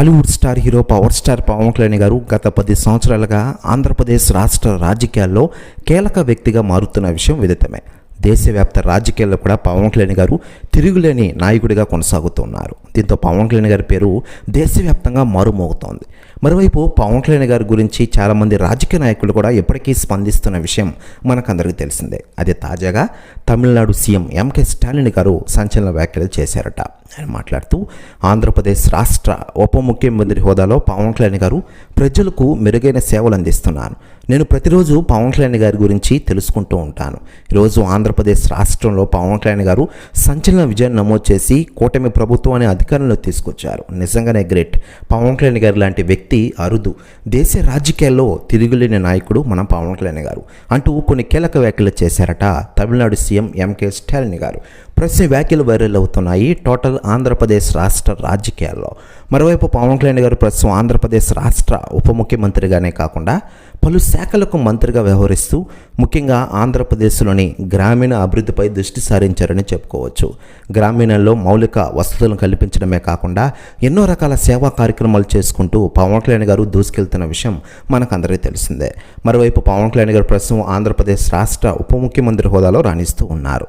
Tollywood star hero power star Pawan Kalyan garu గత పది సంవత్సరాలుగా ఆంధ్రప్రదేశ్ రాష్ట్ర రాజకీయాల్లో కీలక వ్యక్తిగా మారుతున్న విషయం విదితమే. దేశవ్యాప్త రాజకీయాల్లో కూడా పవన్ కళ్యాణ్ గారు తిరుగులేని నాయకుడిగా కొనసాగుతున్నారు. దీంతో పవన్ కళ్యాణ్ గారి పేరు దేశవ్యాప్తంగా మారుమోగుతోంది. మరోవైపు పవన్ కళ్యాణ్ గారి గురించి చాలామంది రాజకీయ నాయకులు కూడా ఇప్పటికీ స్పందిస్తున్న విషయం మనకందరికీ తెలిసిందే. అదే తాజాగా తమిళనాడు సీఎం ఎంకే స్టాలిన్ గారు సంచలన వ్యాఖ్యలు చేశారట. ఆయన మాట్లాడుతూ ఆంధ్రప్రదేశ్ రాష్ట్ర ఉప ముఖ్యమంత్రి హోదాలో పవన్ కళ్యాణ్ గారు ప్రజలకు మెరుగైన సేవలు అందిస్తున్నాను నేను ప్రతిరోజు పవన్ కళ్యాణ్ గారి గురించి తెలుసుకుంటూ ఉంటాను. ఈరోజు ఆంధ్రప్రదేశ్ రాష్ట్రంలో పవన్ కళ్యాణ్ గారు సంచలన విజయం నమోదు చేసి కూటమి ప్రభుత్వాన్ని అధికారంలో తీసుకొచ్చారు. నిజంగానే గ్రేట్. పవన్ కళ్యాణ్ గారు లాంటి వ్యక్తి అరుదు. దేశ రాజకీయాల్లో తిరుగులేని నాయకుడు మన పవన్ కళ్యాణ్ గారు. అంటూ కొన్ని కీలక వ్యాఖ్యలు చేశారట తమిళనాడు సీఎం ఎంకే స్టాలిన్ గారు. ప్రశ్న వ్యాఖ్యలు వైరల్ అవుతున్నాయి. టోటల్ ఆంధ్రప్రదేశ్ రాష్ట్ర రాజకీయాల్లో. మరోవైపు పవన్ కళ్యాణ్ గారు ప్రస్తుతం ఆంధ్రప్రదేశ్ రాష్ట్ర ఉప ముఖ్యమంత్రిగానే కాకుండా పలు శాఖలకు మంత్రిగా వ్యవహరిస్తూ ముఖ్యంగా ఆంధ్రప్రదేశ్లోని గ్రామీణ అభివృద్ధిపై దృష్టి సారించారని చెప్పుకోవచ్చు. గ్రామీణంలో మౌలిక వసతులను కల్పించడమే కాకుండా ఎన్నో రకాల సేవా కార్యక్రమాలు చేసుకుంటూ పవన్ కళ్యాణ్ గారు దూసుకెళ్తున్న విషయం మనకందరికీ తెలిసిందే. మరోవైపు పవన్ కళ్యాణ్ గారు ప్రస్తుతం ఆంధ్రప్రదేశ్ రాష్ట్ర ఉప ముఖ్యమంత్రి హోదాలో రాణిస్తూ ఉన్నారు.